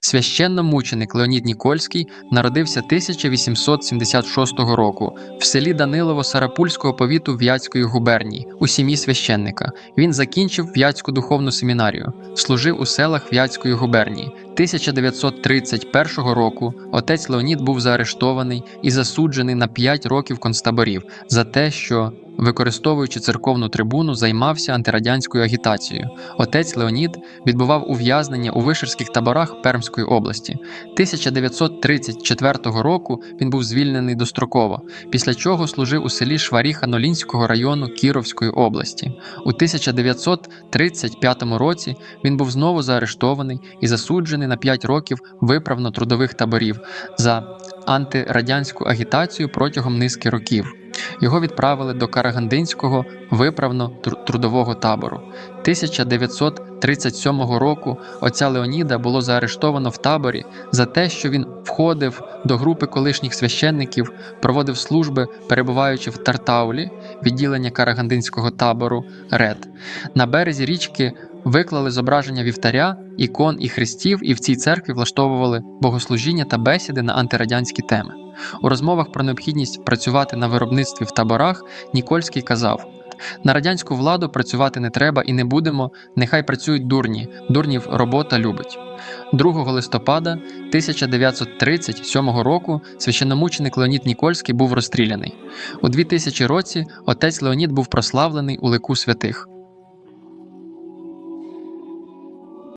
Священномученик Леонід Нікольський народився 1876 року в селі Данилово Сарапульського повіту В'ятської губернії у сім'ї священника. Він закінчив В'ятську духовну семінарію, служив у селах В'ятської губернії. 1931 року отець Леонід був заарештований і засуджений на 5 років концтаборів за те, що Використовуючи церковну трибуну, займався антирадянською агітацією. Отець Леонід відбував ув'язнення у вишерських таборах Пермської області. 1934 року він був звільнений достроково, після чого служив у селі Шваріха Нолінського району Кіровської області. У 1935 році він був знову заарештований і засуджений на 5 років виправно-трудових таборів за антирадянську агітацію протягом низки років. Його відправили до Карагандинського виправно-трудового табору. 1937 року отця Леоніда було заарештовано в таборі за те, що він входив до групи колишніх священників, проводив служби, перебуваючи в Тартаулі, відділення Карагандинського табору РЕД. На березі річки виклали зображення вівтаря, ікон і хрестів, і в цій церкві влаштовували богослужіння та бесіди на антирадянські теми. У розмовах про необхідність працювати на виробництві в таборах Нікольський казав: на радянську владу працювати не треба і не будемо. Нехай працюють дурні, дурнів робота любить. 2 листопада 1937 року священномученик Леонід Нікольський був розстріляний. У 2000 році отець Леонід був прославлений у лику святих.